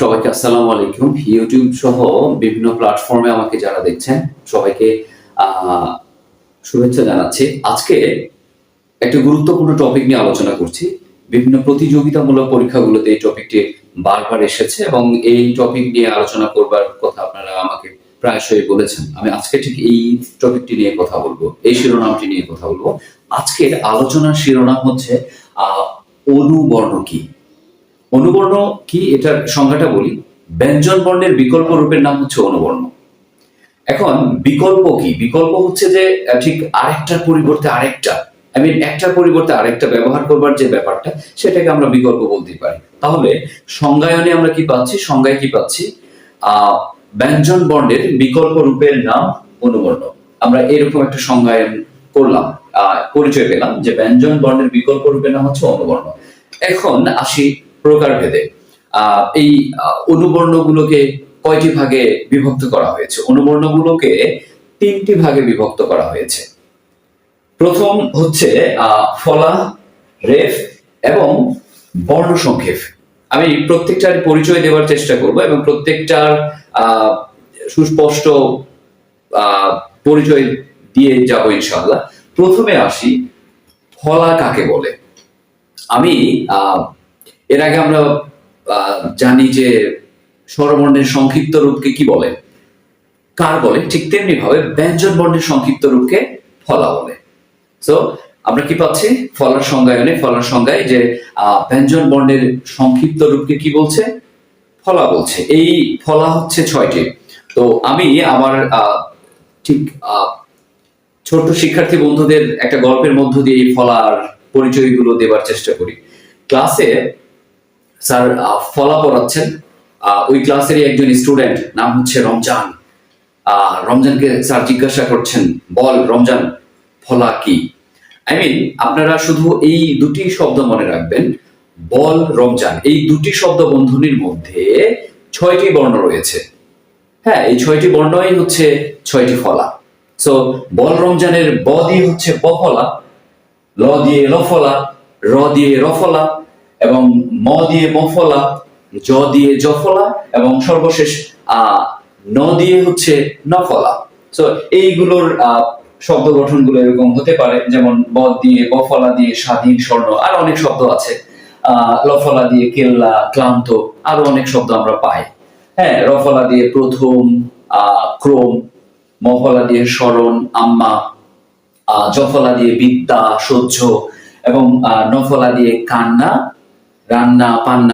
সবাইকে আসসালামু আলাইকুম। ইউটিউব সহ বিভিন্ন প্ল্যাটফর্মে আমাকে যারা দেখছেন, সবাইকে শুভেচ্ছা জানাচ্ছি। আজকে একটা গুরুত্বপূর্ণ টপিক নিয়ে আলোচনা করছি। বিভিন্ন প্রতিযোগিতামূলক পরীক্ষাগুলোতে এই টপিকটি বারবার এসেছে এবং এই টপিক নিয়ে আলোচনা করবার কথা আপনারা আমাকে প্রায়শই বলেছেন। আমি আজকে ঠিক এই টপিকটি নিয়ে কথা বলব, এই শিরোনামটি নিয়ে কথা বলব। আজকের আলোচনার শিরোনাম হচ্ছে অনুবর্ণ কি? অনুবর্ণ কি এটার সংজ্ঞাটা বলি? ব্যঞ্জন বর্ণের বিকল্প রূপের নাম হচ্ছে অনুবর্ণ। এখন বিকল্প কি? বিকল্প হচ্ছে যে ঠিক আরেকটার পরিবর্তে আরেকটা আই মিন একটার পরিবর্তে আরেকটা ব্যবহার করবার যে ব্যাপারটা, সেটাকে আমরা বিকল্প বলতে পারি। তাহলে সংজ্ঞায়নে আমরা কি পাচ্ছি? সংজ্ঞায় কি পাচ্ছি? ব্যঞ্জন বর্ণের বিকল্প রূপের নাম অনুবর্ণ। আমরা এরকম একটা সংজ্ঞায়ন করলাম পরিচয় পেলাম যে ব্যঞ্জন বর্ণের বিকল্প রূপের নাম হচ্ছে অনুবর্ণ। এখন আসি প্রকারভেদে এই অনুবর্ণগুলোকে কয়টি ভাগে বিভক্ত করা হয়েছে? অনুবর্ণগুলোকে তিনটি ভাগে বিভক্ত করা হয়েছে। প্রথম হচ্ছে ফলা, রেফ এবং বর্ণ সংক্ষেপ আমি প্রত্যেকটার পরিচয় দেওয়ার চেষ্টা করব এবং প্রত্যেকটার সুস্পষ্ট পরিচয় দিয়ে যাব ইনশাআল্লাহ। প্রথমে আসি, ফলা কাকে বলে? আমি এর আগে আমরা জানি যে স্বরবর্ণের সংক্ষিপ্ত রূপকে কি বলে? কার বলে? ঠিক তেমনি ভাবে ব্যঞ্জন বর্ণের সংক্ষিপ্ত রূপকে ফলা বলে। সো আমরা কি পাচ্ছি? ফলার সংজ্ঞায়নে ফলার সংজ্ঞায় যে ব্যঞ্জন বর্ণের সংক্ষিপ্ত রূপকে কি বলছে? ফলা বলছে। এই ফলা হচ্ছে ছয়টি। তো আমি আমার ঠিক ছোট্ট শিক্ষার্থী বন্ধুদের একটা গল্পের মধ্য দিয়ে এই ফলার পরিচয়গুলো দেবার চেষ্টা করি। ক্লাসে স্যার ফলা পড়াচ্ছেন। ওই ক্লাসেরই একজন স্টুডেন্ট, নাম হচ্ছে রমজান। রমজানকে স্যার জিজ্ঞাসা করছেন, বল রমজান, ফলা কি? আই মিন আপনারা শুধু এই দুটি শব্দ মনে রাখবেন, বল রমজান। এই দুটি শব্দ বন্ধনীর মধ্যে ছয়টি বর্ণ রয়েছে। হ্যাঁ এই ছয়টি বর্ণই হচ্ছে ছয়টি ফলা। সো বল রমজানের ব দিয়ে হচ্ছে বফলা ল দিয়ে লফলা র দিয়ে রফলা এবং ম দিয়ে মফলা জ দিয়ে জফলা এবং সর্বশেষ ন দিয়ে হচ্ছে নফলা সো এইগুলোর শব্দ গঠনগুলো এরকম হতে পারে, যেমন ব দিয়ে বফলা দিয়ে স্বাধীন স্বর্ণ, আর অনেক শব্দ আছে। লফলা দিয়ে কেল্লা, ক্লান্ত, আরও অনেক শব্দ আমরা পাই। হ্যাঁ রফলা দিয়ে প্রথম ক্রম মফলা দিয়ে স্মরণ, আম্মা জফলা দিয়ে বিদ্যা, সহ্য, এবং নফলা দিয়ে কান্না রান্না পান্না